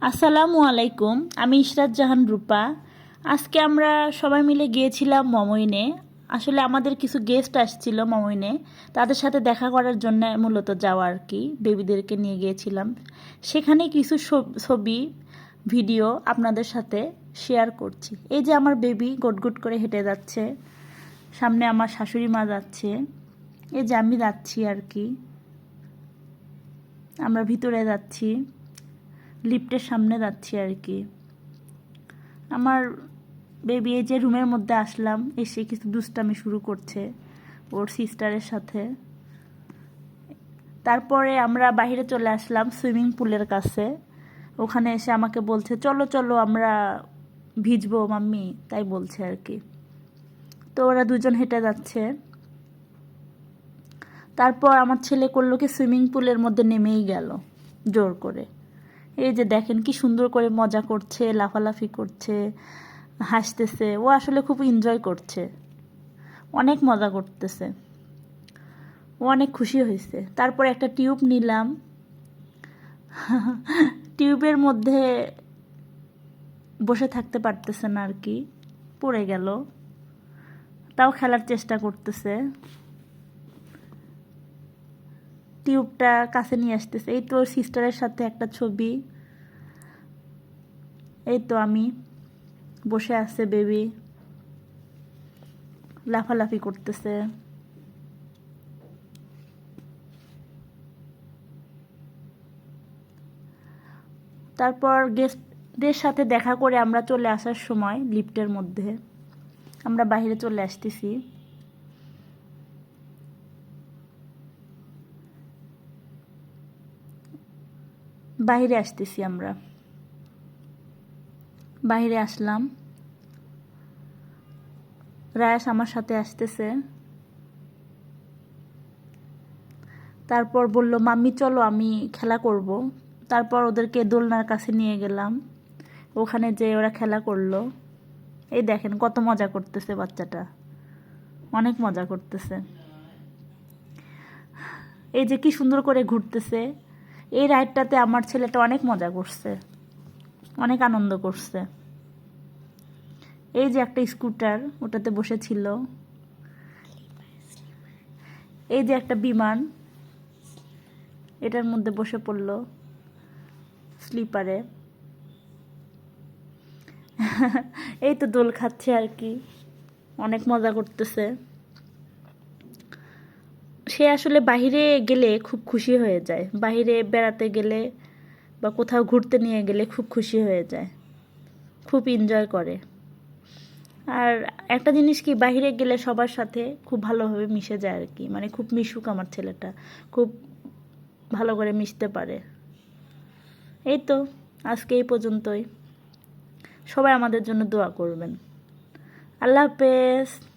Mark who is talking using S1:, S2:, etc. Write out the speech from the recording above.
S1: আসসালামু আলাইকুম, আমি ইশরাত জাহান রূপা। আজকে আমরা সবাই মিলে গিয়েছিলাম মমইনে। আসলে আমাদের কিছু গেস্ট আসছিল মমইনে। তাদের সাথে দেখা করার জন্য মূলত যাওয়া আর কি বেবিদেরকে নিয়ে গিয়েছিলাম। সেখানে কিছু ছব- ভিডিও আপনাদের সাথে শেয়ার করছি। এই যে আমার বেবি গোটগুট করে হেঁটে যাচ্ছে, সামনে আমার শাশুড়ি মা যাচ্ছে, এই যে আমি যাচ্ছি আর কি। আমরা ভিতরে যাচ্ছি। লিফটের সামনে যাচ্ছি আর কি। আমার বেবি এই যে রুমের মধ্যে আসলাম, এসে কিছু দুষ্টামি শুরু করছে ওর সিস্টারের সাথে। তারপরে আমরা বাইরে চলে আসলাম সুইমিং পুলের কাছে। ওখানে এসে আমাকে বলছে, চলো চলো, আমরা ভিজবো মাম্মি, তাই বলছে আর কি। তো ওরা দুজন হেঁটে যাচ্ছে। তারপর আমার ছেলে করল কি সুইমিং পুলের মধ্যে নেমেই গেল, জোর করে। এই যে দেখেন কি সুন্দর করে মজা করছে, লাফালাফি করছে, হাসতেছে। ও আসলে খুব এনজয় করছে। অনেক মজা করতেছে। ও অনেক খুশি হয়েছে। তারপর একটা টিউব নিলাম। টিউবের মধ্যে বসে থাকতে পারতেছে না আর কি। পড়ে গেল। তাও খেলার চেষ্টা করতেছে। টিউবটা কাছে নিয়ে আসতেছে। এই তো সিস্টারের সাথে একটা ছবি। এই তো আমি বসে আছে বেবি। লাফালাফি করতেছে। তারপর গেস্টদের সাথে দেখা করে আমরা চলে আসার সময় লিফটের মধ্যে। আমরা বাইরে চলে আসতেছি। বাইরে আসতেছি আমরা। বাইরে আসলাম। রায়াস আমার সাথে আসতেছে। তারপর বলল, মাম্মি, চলো, আমি খেলা করব। তারপর ওদেরকে দোলনার কাছে নিয়ে গেলাম। ওখানে যে ওরা খেলা করল। এই দেখেন, কত মজা করতেছে বাচ্চাটা। অনেক মজা করতেছে। এই যে কি সুন্দর করে ঘুরতেছে। এই রাইডটাতে আমার ছেলেটা অনেক মজা করছে। অনেক আনন্দ করছে। এই যে একটা স্কুটার, ওটাতে বসেছিল এই যে একটা বিমান, এটার মধ্যে বসে পড়ল স্লিপারে। এই তো দোল খাচ্ছে আর কি, অনেক মজা করতেছে। সে আসলে বাইরে গেলে খুব খুশি হয়ে যায় বাইরে বেড়াতে গেলে বা কোথাও ঘুরতে নিয়ে গেলে খুব খুশি হয়ে যায়, খুব এনজয় করে। আর একটা জিনিস কি, বাহিরে গেলে সবার সাথে খুব ভালোভাবে মিশে যায় আর কি। মানে খুব মিশুক আমার ছেলেটা। খুব ভালো করে মিশতে পারে। এই তো, আজকে এই পর্যন্তই। সবাই আমাদের জন্য দোয়া করবেন। আল্লাহ হাফেজ।